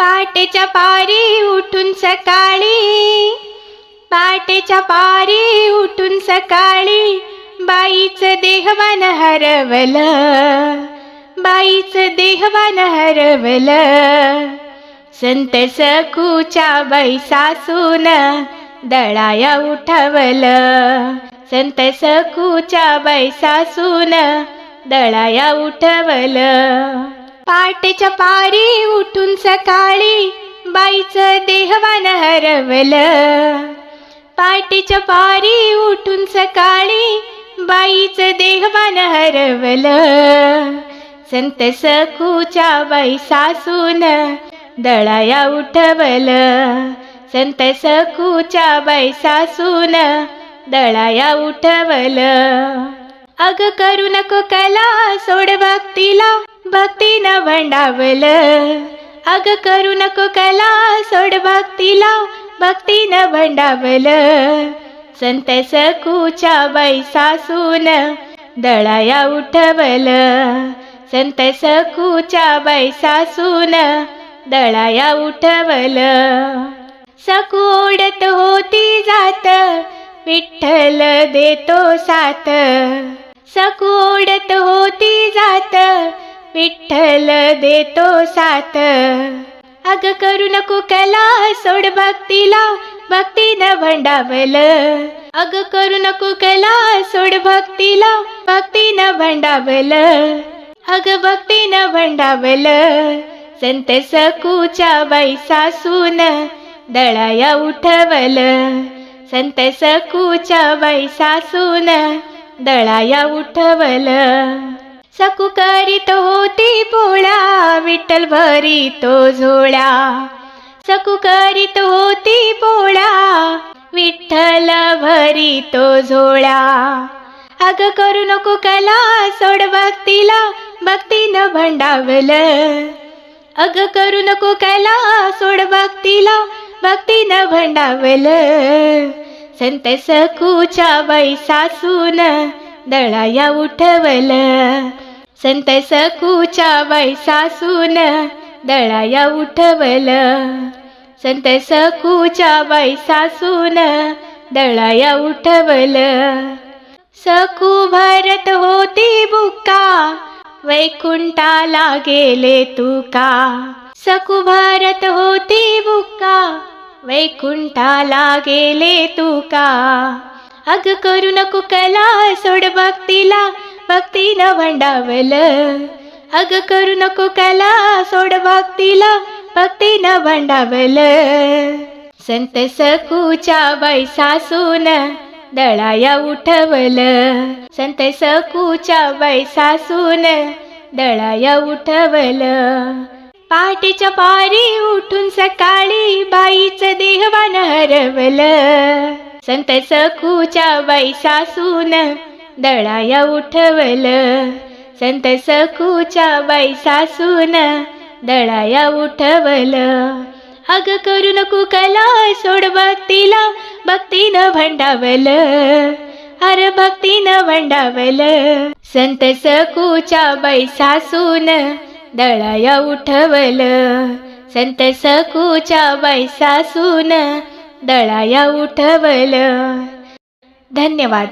पाटेच्या पारी उठून सकाळी. पाटेच्या पारी उठून सकाळी. बाईचं देहवान हरवलं. बाईचं देहवान हरवलं. संत सखूच्या बाई सासून दळाया उठवलं. संत सखूच्या बाई सासून दळाया उठवलं. पाटेच्या पारी उठून सकाळी बाईचं देहवान हरवलं. पाटेच्या पारी उठून सकाळी बाईचं देहवान हरवलं. संत सखूच्या बाई सासून दळाया उठवलं. संत सखूच्या बाई सासून दळाया उठवलं. अग करू नको कला सोड भक्तीला. भक्तीनं भंडावलं अग करू नको कला सोड भक्तीला भक्तीनं भंडावलं संत सखूच्या बाई सासून दळाया उठवलं. संत सखूच्या बाई सासून दळाया उठवलं. सकू ओढत होती जात विठ्ठल देतो साथ सकू ओढत विठ्ठल देतो साथ. अग करू नको कला सोड भक्तीला भक्तीनं भंडावल. अग करू नको कला सोड भक्तीला भक्तीनं भंडावलं. अग भक्तीनं भंडावल. संत सकूच्या बाई सासून दळाया उठवल. संत सकूच्या बाई सासून दळाया उठवल. सकू करीत होती पोळा विठ्ठल भरी तो झोळा. सकू करीत होती पोळा विठ्ठल भरी तो झोळा. अग करू नको कला सोड भक्तीला भक्तीनं भंडावलं. अग करू नको कला सोड भक्तीला भक्तीनं भंडावलं. संत सखूच्या बाई सासून दळाया उठवलं. संत सकूच्या बाई सासून दळाया उठवल. संत सकूच्या बाई दळाया उठवलं. सकू भरत होती बुका वैकुंठाला गेले तुका. सकू भरत होती बुका वैकुंठाला गेले तुका. अग करू नको कला सोड भक्तीला भक्तीनं भंडावलं. अग करू नको कला सोड भक्तीला भक्तीनं भंडावलं. संत सकूच्या बाई सासून दळाया उठवलं. संत सकूच्या बाई सासून दळाया उठवलं. पाठीच्या पारी उठून सकाळी बाईचं देहवान हरवलं. संत सखूच्या बाई सासून दळाया उठवलं. संत सखूच्या बाई सासून दळाया उठवलं. अग करू नको कला सोड भक्तीला. भक्तीनं भंडावलं. अर भक्तीनं भंडावलं. संत सकूच्या बाई सासून दळाया उठवलं. संत सकूच्या बाई सासून दळाया उठवलं. धन्यवाद.